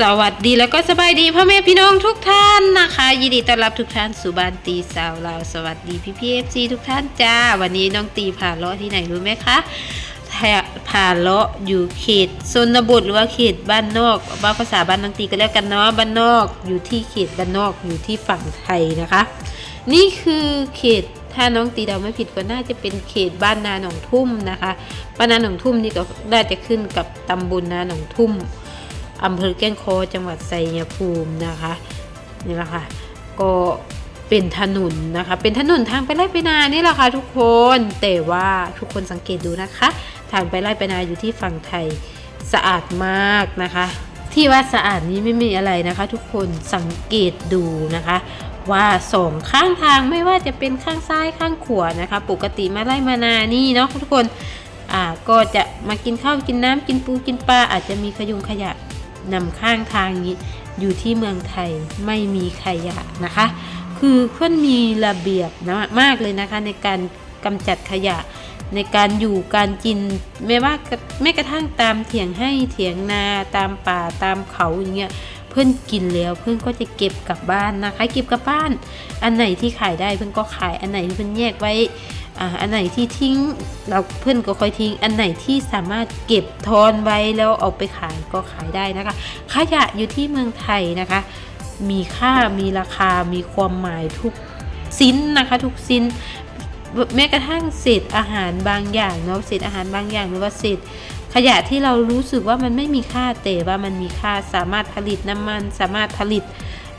สวัสดีแล้วก็สบายดีพ่อแม่พี่น้องทุกท่านนะคะ ยินดีต้อนรับทุกท่านสู่บ้านตีสาวเราสวัสดีพี่พีเอฟซีทุกท่านจ้า วันนี้น้องตีผ่าเลาะที่ไหนรู้ไหมคะผ่าเลาะอยู่เขตชนบทหรือว่าเขตบ้านนอกว่าภาษาบ้านน้องตีก็แล้วกันเนาะบ้านนอกอยู่ที่เขตบ้านนอกอยู่ที่ฝั่งไทยนะคะ นี่คือเขตถ้าน้องตีเดาไม่ผิดก็น่าจะเป็นเขตบ้านนาหนองทุ่มนะคะบ้านนาหนองทุ่มนี่ก็น่าจะขึ้นกับตำบลนาหนองทุ่ม อำเภอแก้งคอจังหวัดไซยภูมินะคะนี่แหละค่ะก็เป็นถนนนะคะ เป็นถนนทางไปไร่ไปนานี่แหละค่ะทุกคนแต่ว่าทุกคนสังเกตดูนะคะ ทางไปไร่ไปนาอยู่ที่ฝั่งไทยสะอาดมากนะคะ ที่ว่าสะอาดนี้ไม่มีอะไรนะคะ ทุกคนสังเกตดูนะคะว่าสองข้างทางไม่ว่าจะเป็นข้างซ้ายข้างขวานะคะ ปกติมาไร่มานานี่เนาะทุกคนอ่าก็จะมากินข้าวกินน้ำกินปูกินปลาอาจจะมีขยุงขยะ นำข้างทางนี้อยู่ที่เมืองไทยไม่มีขยะนะคะ คือเพื่อนมีระเบียบนะมากเลยนะคะในการกำจัดขยะ ในการอยู่การกินไม่ว่าแม้กระทั่งตามเถียงให้เถียงนาตามป่าตามเขาอย่างเงี้ยเพื่อนกินแล้วเพื่อนก็จะเก็บกลับบ้านนะคะ เก็บกลับบ้าน อันไหนที่ขายได้เพื่อนก็ขายอันไหนที่เพื่อนแยกไว้ อ่าอันไหนที่ทิ้งเราเพื่อนก็ค่อยทิ้ง อันไหนที่สามารถเก็บทอนไว้แล้วเอาไปขายก็ขายได้นะคะขยะอยู่ที่เมืองไทยนะคะ มีค่ามีราคามีความหมายทุกสิ้นนะคะทุกสิ้นแม้กระทั่งเศษอาหารบางอย่างเนาะเศษอาหารบางอย่างหรือว่าเศษขยะที่เรารู้สึกว่ามันไม่มีค่าแต่ว่ามันมีค่าสามารถผลิตน้ำมัน สามารถผลิต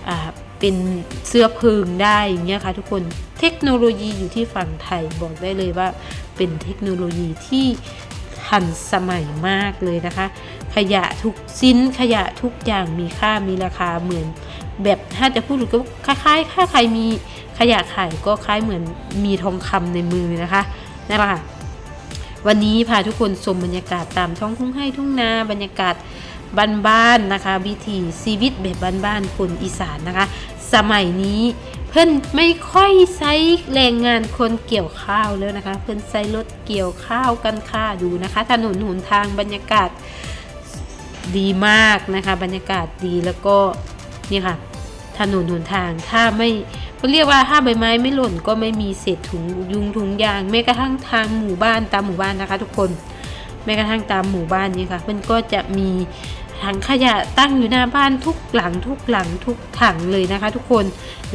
อ่า เป็นเสื้อเพลิงได้อย่างเงี้ยค่ะทุกคนเทคโนโลยีอยู่ที่ฝั่งไทยบอกได้เลยว่า เป็นเทคโนโลยีที่ทันสมัยมากเลยนะคะ ขยะทุกสิ้นขยะทุกอย่างมีค่ามีราคาเหมือน แบบถ้าจะพูดก็คล้ายๆถ้าใครมีขยะขายก็คล้ายเหมือนมีทองคำในมือนะคะนั่นแหละค่ะวันนี้พาทุกคนชมบรรยากาศตามท้องทุ่งให้ทุ่งนาบรรยากาศบ้านๆนะคะ วิถีชีวิตแบบบ้านๆคนอีสานนะคะ สมัยนี้เพื่อนไม่ค่อยใช้แรงงานคนเกี่ยวข้าวแล้วนะคะ เพื่อนใช้รถเกี่ยวข้าวกันค่าดูนะคะ ถนนหนทางบรรยากาศดีมากนะคะ บรรยากาศดีแล้วก็นี่ค่ะถนนหนทางถ้าไม่เขาเรียกว่าถ้าใบไม้ไม่หล่นก็ไม่มีเศษถุงยุงถุงยางแม้กระทั่งทางหมู่บ้านตามหมู่บ้านนะคะ ทุกคนแม้กระทั่งตามหมู่บ้านนี้ค่ะมันก็จะมี ถังขยะตั้งอยู่หน้าบ้านทุกหลังทุกหลังทุกถังเลยนะคะ ทุกคน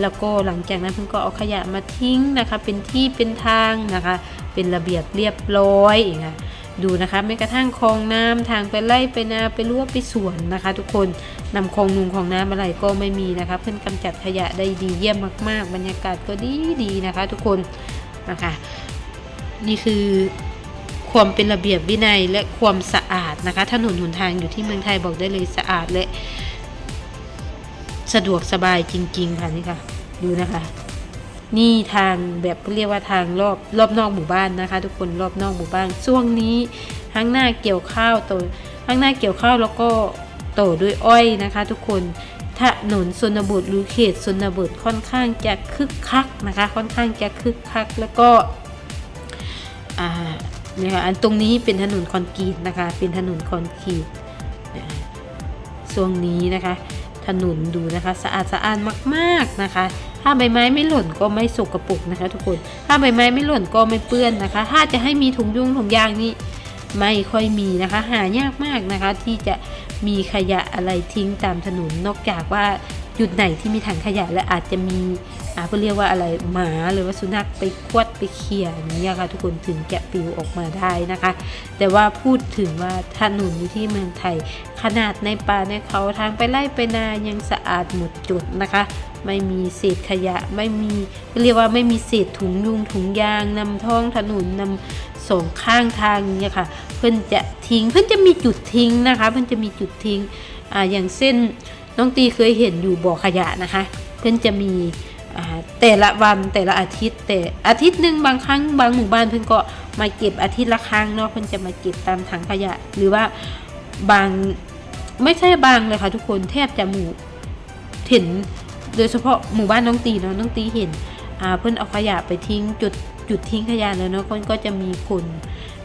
แล้วก็หลังจากนั้นเพิ่นก็เอาขยะมาทิ้งนะคะ เป็นที่เป็นทางนะคะ เป็นระเบียบเรียบร้อยอย่างเงี้ยดูนะคะแม้กระทั่งคลองน้ำทางไปไล่ไปนาไปรั่วไปสวนนะคะ ทุกคนนำคลองนุงของน้ำอะไรก็ไม่มีนะคะ เพื่อนกำจัดขยะได้ดีเยี่ยมมาก ๆ บรรยากาศก็ดีดีนะคะ ทุกคนนะคะ นี่คือ ความเป็นระเบียบวินัยและความสะอาดนะคะ ถนนหนทางอยู่ที่เมืองไทยบอกได้เลยสะอาดและ สะดวกสบายจริง ๆ ค่ะนี่ค่ะ ดูนะคะ นี่ทางแบบเรียกว่าทางรอบรอบนอกหมู่บ้านนะคะ ทุกคนรอบนอกหมู่บ้านช่วงนี้ข้างหน้าเกี่ยวข้าวโตข้างหน้าเกี่ยวข้าวแล้วก็โตด้วยอ้อยนะคะ ทุกคนถนนชนบทหรือเขตชนบทค่อนข้างจะคึกคักนะคะ ค่อนข้างจะคึกคักแล้วก็อ่า นี่ยค่ะอันตรงนี้เป็นถนนคอนกรีตนะคะ เป็นถนนคอนกรีตช่วงนี้นะคะ ถนนดูนะคะ สะอาดสะอาดมากๆนะคะ ถ้าใบไม้ไม่หล่นก็ไม่สกปรกนะคะ ทุกคน ถ้าใบไม้ไม่หล่นก็ไม่เปื้อนนะคะ ถ้าจะให้มีถุงยุงถุงยางนี่ไม่ค่อยมีนะคะ หายากมากนะคะ ที่จะมีขยะอะไรทิ้งตามถนนนอกจากว่า จุดไหนที่มีถังขยะและอาจจะมีอ่าเขาเรียกว่าอะไรหมาหรือว่าสุนัขไปควดไปเขี่ยอย่างนี้ยค่ะทุกคนถึงจะปิวออกมาได้นะคะ แต่ว่าพูดถึงว่าถนนอยู่ที่เมืองไทย ขนาดในป่าในเขาทางไปไล่ไปนายังสะอาดหมดจุดนะคะไม่มีเศษขยะไม่มีเรียกว่าไม่มีเศษถุงยุงถุงยางนำท้องถนนนำสองข้างทางเนี่ยค่ะ เพื่อนจะทิ้งเพื่อนจะมีจุดทิ้งนะคะ เพื่อนจะมีจุดทิ้งอ่าอย่างเส้น น้องตีเคยเห็นอยู่บ่อขยะนะคะ เพื่อนจะมีแต่ละวันแต่ละอาทิตย์ แต่อาทิตย์หนึ่งบางครั้งบางหมู่บ้านเพื่อนก็มาเก็บอาทิตย์ละครั้งเนาะเพื่อนจะมาเก็บตามถังขยะ หรือว่าบางไม่ใช่บางเลยค่ะทุกคนแทบจะหมู่เห็นโดยเฉพาะหมู่บ้านน้องตีเนาะน้องตีเห็นเพื่อนเอาขยะไปทิ้งจุดจุดทิ้งขยะแล้วเนาะคนก็จะมีคน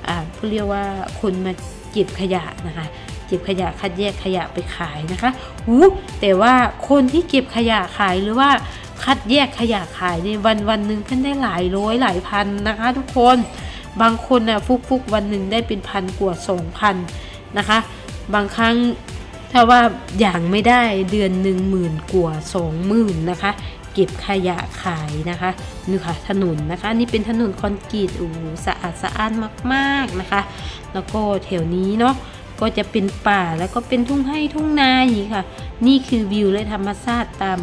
อ่าเขาเรียกว่าคนมาเก็บขยะนะคะ เก็บขยะคัดแยกขยะไปขายนะคะอู้แต่ว่าคนที่เก็บขยะขายหรือว่าคัดแยกขยะขายในวันวันหนึ่งเพิ่นได้หลายร้อยหลายพันนะคะ ทุกคนบางคนน่ะฟุกฟุกวันหนึ่งได้เป็นพันกว่าสองพันนะคะ บางครั้งถ้าว่าอย่างไม่ได้เดือนหนึ่งหมื่นกว่าสองหมื่นนะคะ เก็บขยะขายนะคะนี่ค่ะถนนนะคะนี่เป็นถนนคอนกรีตโอ้สะอาดสะอ้านมาก ๆนะคะ แล้วก็แถวนี้เนาะ ก็จะเป็นป่าแล้วก็เป็นทุ่งไร่ทุ่งนาอย่างนี้ค่ะ นี่คือวิวและธรรมชาติตาม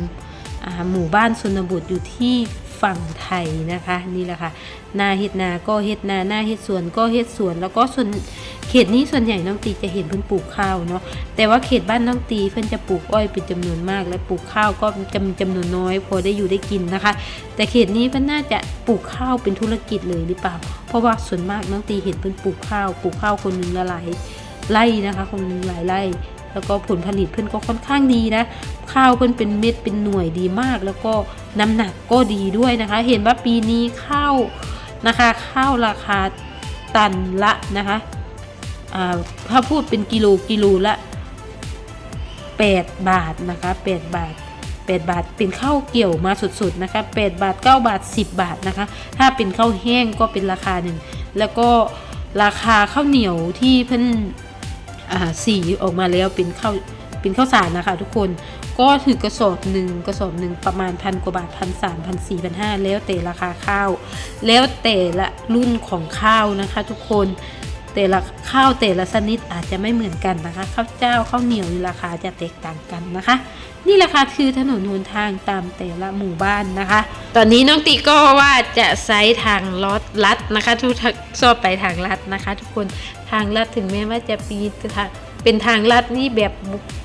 หมู่บ้านชนบทอยู่ที่ฝั่งไทยนะคะนี่แหละค่ะนาเฮ็ดนาก็เฮ็ดนาหน้าเฮ็ดสวนก็เฮ็ดสวน แล้วก็ส่วนเขตนี้ส่วนใหญ่น้องตีจะเห็นเพิ่นปลูกข้าวเนาะแต่ว่าเขตบ้านน้องตีเพิ่นจะปลูกอ้อยเป็นจำนวนมาก และปลูกข้าวก็จำจำนวนน้อย พอได้อยู่ได้กินนะคะ แต่เขตนี้เพิ่นน่าจะปลูกข้าวเป็นธุรกิจเลยหรือเปล่า เพราะว่าส่วนมากน้องตีเห็นเพิ่นปลูกข้าวปลูกข้าวคนหนึ่งละหลาย ไร่นะคะคงหลายไร่ แล้วก็ผลผลิตเพิ่อนก็ค่อนข้างดีนะ ข้าวเพิ่อนเป็นเม็ดเป็นหน่วยดีมาก แล้วก็น้ำหนักก็ดีด้วยนะคะ เห็นว่าปีนี้ข้าวนะคะ ข้าวราคาตันละนะคะอ่าถ้าพูดเป็นกิโลกิโลละ 8 บาทนะคะ 8 บาท 8 บาทเป็นข้าวเกี่ยวมาสุดๆนะคะ 8 บาท 9 บาท 10 บาทนะคะ ถ้าเป็นข้าวแห้งก็เป็นราคาหนึ่ง แล้วก็ราคาข้าวเหนียวที่เพิ่นอ่า สีออกมาแล้วเป็นข้าวเป็นข้าวสารนะคะ ทุกคนก็ถือกระสอบหนึ่งกระสอบหนึ่งประมาณพันกว่าบาทพันสามพันสี่พันห้าแล้วแต่ราคาข้าว แล้วแต่ละรุ่นของข้าวนะคะ ทุกคน แต่ละข้าวแต่ละชนิดอาจจะไม่เหมือนกันนะคะ ข้าวเจ้าข้าวเหนียวดีราคาจะแตกต่างกันนะคะ นี่แหละค่ะคือถนนหนทางตามแต่ละหมู่บ้านนะคะ ตอนนี้น้องตีก็ว่าจะใช้ทางลอดลัดนะคะ ทุกท่านชอบไปทางลัดนะคะ ทุกคนทางลัดถึงแม้ว่าจะปีทาง เป็นทางลัดนี่แบบ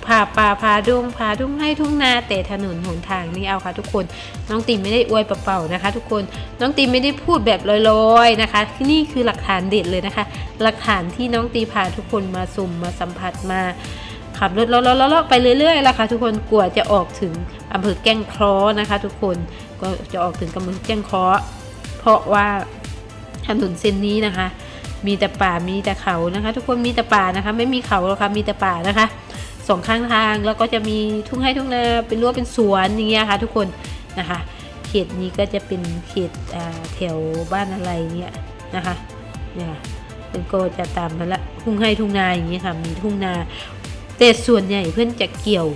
พาป่าพาดงพาทุ่งให้ทุ่งนาแต่ถนนหนทางนี่เอาค่ะทุกคน น้องตีไม่ได้อวยเปล่าๆนะคะ ทุกคนน้องตีไม่ได้พูดแบบลอยๆนะคะที่นี่คือหลักฐานเด็ดเลยนะคะ หลักฐานที่น้องตีพาทุกคนมาสุ่มมาสัมผัสมาขับรถเลาะๆๆไปเรื่อยๆล่ะค่ะทุกคนกลัวจะออกถึงอำเภอแก้งเคราะห์นะคะ ทุกคนก็จะออกถึงอำเภอแก้งเคราะห์เพราะว่าถนนเส้นนี้นะคะ มีแต่ป่ามีแต่เขานะคะ ทุกคนมีแต่ป่านะคะ ไม่มีเขาหรอกค่ะมีแต่ป่านะคะสองข้างทางแล้วก็จะมีทุ่งไร่ทุ่งนาเป็นรั้วเป็นสวนอย่างเงี้ยค่ะทุกคนนะคะ เขตนี้ก็จะเป็นเขตแถวบ้านอะไรเนี่ยนะคะเนี่ยเป็นโกจะตามมาละทุ่งไร่ทุ่งนาอย่างเงี้ยค่ะมีทุ่งนาแต่ส่วนใหญ่เพื่อนจะเกี่ยว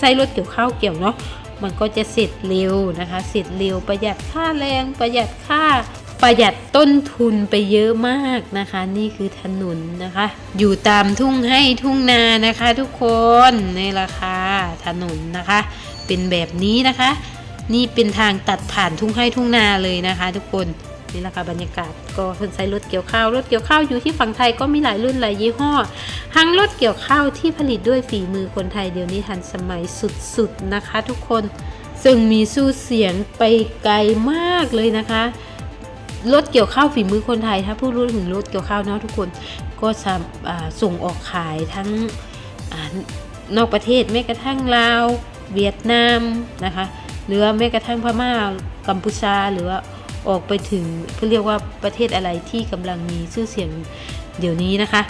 ใช้รถเกี่ยวข้าวเกี่ยวเนาะมันก็จะเสร็จเร็วนะคะ เสร็จเร็วประหยัดค่าแรงประหยัดค่า ประหยัดต้นทุนไปเยอะมากนะคะ นี่คือถนนนะคะ อยู่ตามทุ่งให้ทุ่งนานะคะ ทุกคนในราคาถนนนะคะ เป็นแบบนี้นะคะ นี่เป็นทางตัดผ่านทุ่งให้ทุ่งนาเลยนะคะ ทุกคนนี่แหละค่ะบรรยากาศก็เพิ่นใช้รถเกี่ยวข้าวรถเกี่ยวข้าวอยู่ที่ฝั่งไทยก็มีหลายรุ่นหลายยี่ห้อทั้งรถเกี่ยวข้าวที่ผลิตด้วยฝีมือคนไทยเดี๋ยวนี้ทันสมัยสุดๆนะคะ ทุกคนซึ่งมีสู้เสียงไปไกลมากเลยนะคะ รถเกี่ยวข้าวฝีมือคนไทย ถ้าพูดรู้ถึงรถเกี่ยวข้าวเนาะทุกคนก็สามอ่าส่งออกขายทั้งอนอกประเทศแม้กระทั่งลาวเวียดนามนะคะหรือแม้กระทั่งพม่ากัมพูชาหรือว่าออกไปถึงเพื่อเรียกว่าประเทศอะไรที่กำลังมีชื่อเสียงเดี๋ยวนี้นะคะ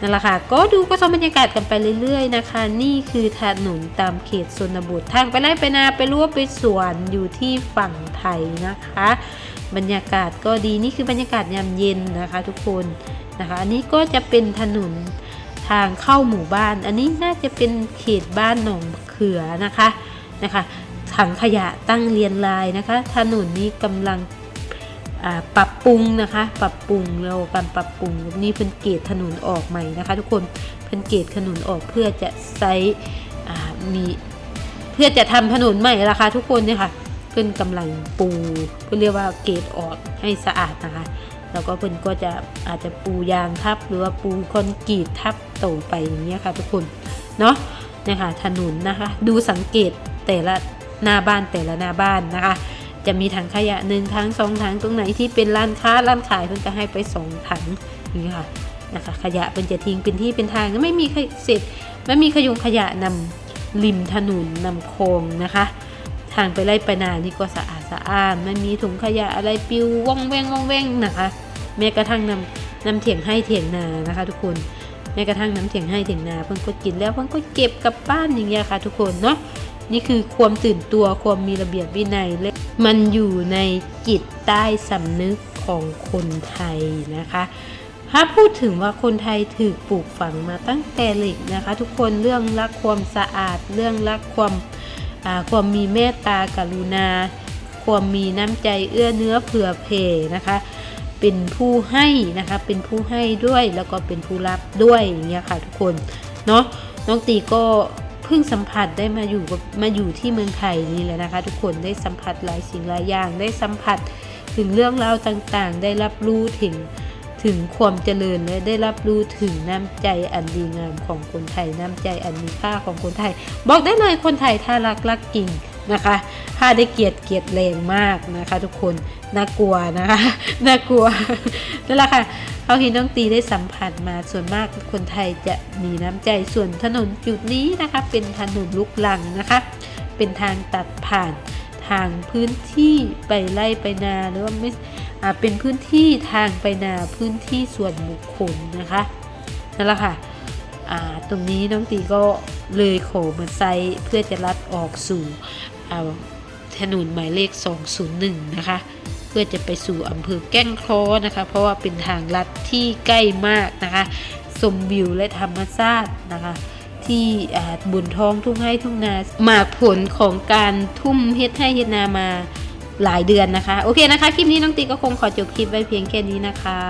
นั่นแหละค่ะ ก็ดูก็ชมบรรยากาศกันไปเรื่อยๆนะคะ นี่คือถนนตามเขตชนบททางไปไร่ไปนาไปรั้วไปสวนอยู่ที่ฝั่งไทยนะคะ บรรยากาศก็ดีนี่คือบรรยากาศยามเย็นนะคะทุกคนนะคะ อันนี้ก็จะเป็นถนนทางเข้าหมู่บ้าน อันนี้น่าจะเป็นเขตบ้านหนองเขือนะคะนะคะถังขยะตั้งเรียนรายนะคะ ถนนนี้กำลังปรับปรุงนะคะ ปรับปรุงเราการปรับปรุงนี่เพิ่นเกตถนนออกใหม่นะคะ ทุกคนเพิ่นเกตถนนออกเพื่อจะใช้มีเพื่อจะทำถนนใหม่ละคะทุกคนเนี่ยค่ะ เพิ่นกำลังปูเพื่อเรียกว่าเกตออกให้สะอาดนะคะ แล้วก็เพิ่อนก็จะอาจจะปูยางทับ หรือว่าปูคอนกรีตทับต่อไปอย่างเงี้ยค่ะทุกคนเนาะเนี่ยค่ะถนนนะคะ ดูสังเกตแต่ละหน้าบ้านแต่ละหน้าบ้านนะคะ จะมีถังขยะหนึ่งถังสองถังตรงไหนที่เป็นร้านค้าร้านขายเพิ่อนก็ให้ไปสองถังอย่างนี้ค่ะนะคะขยะเป็นจะทิ้งเป็นที่เป็นทางไม่มีเศษไม่มีขยงขยะนำริมถนนนำโคงนะคะ ทางไปไล่ไปนานี่ก็สะอาดสะอ้านไม่มีถุงขยะอะไรปิวว่องแวงว่องแวงนะคะแม้กระทั่งนำนำเถียงให้เถียงนานะคะ ทุกคนแม้กระทั่งน้ำเถียงให้เถียงนาเพิ่นก็กินแล้วเพิ่นก็เก็บกลับบ้านอย่างเงี้ยค่ะ ทุกคนเนาะนี่คือความตื่นตัวความมีระเบียบวินัยและมันอยู่ในจิตใต้สำนึกของคนไทยนะคะถ้าพูดถึงว่าคนไทยถูกปลูกฝังมาตั้งแต่เด็กนะคะ ทุกคนเรื่องรักความสะอาดเรื่องรักความ ความมีเมตตากรุณา ความมีน้ำใจเอื้อเนื้อเผื่อแผ่นะคะ เป็นผู้ให้นะคะ เป็นผู้ให้ด้วยแล้วก็เป็นผู้รับด้วยอย่างเงี้ยค่ะทุกคนเนาะน้องตีก็เพิ่งสัมผัสได้มาอยู่มาอยู่ที่เมืองไทยนี่แหละนะคะ ทุกคนได้สัมผัสหลายสิ่งหลายอย่างได้สัมผัสถึงเรื่องราวต่างๆ ได้รับรู้ถึง ถึงความเจริญและได้รับรู้ถึงน้ำใจอันดีงามของคนไทย น้ำใจอันมีค่าของคนไทย บอกได้เลยคนไทยถ้ารักรักจริงนะคะถ้าได้เกลียดเกลียดแรงมากนะคะ ทุกคนน่ากลัวนะคะน่ากลัวนั่นแหละค่ะเขาที่น้องตีได้สัมผัสมาส่วนมากคนไทยจะมีน้ำใจส่วนถนนจุดนี้นะคะ เป็นถนนลูกลังนะคะ เป็นทางตัดผ่านทางพื้นที่ไปไล่ไปนาหรือว่าไม่อ่า เป็นพื้นที่ทางไปนาพื้นที่ส่วนบุคคลนะคะนั่นแหละค่ะตรงนี้น้องตีก็เลยโขมาไซเพื่อจะลัดออกสู่ถนนหมายเลข 201 นะคะ เพื่อจะไปสู่อำเภอแก้งคราะห์นะคะ เพราะว่าเป็นทางลัดที่ใกล้มากนะคะสมวิวและธรรมชาตินะคะที่บุญท้องทุ่งให้ทุ่งนาหมากผลของการทุ่มเฮ็ดให้เฮ็ดนามา หลายเดือนนะคะ โอเคนะคะ คลิปนี้น้องตีก็คงขอจบคลิปไว้เพียงแค่นี้นะคะ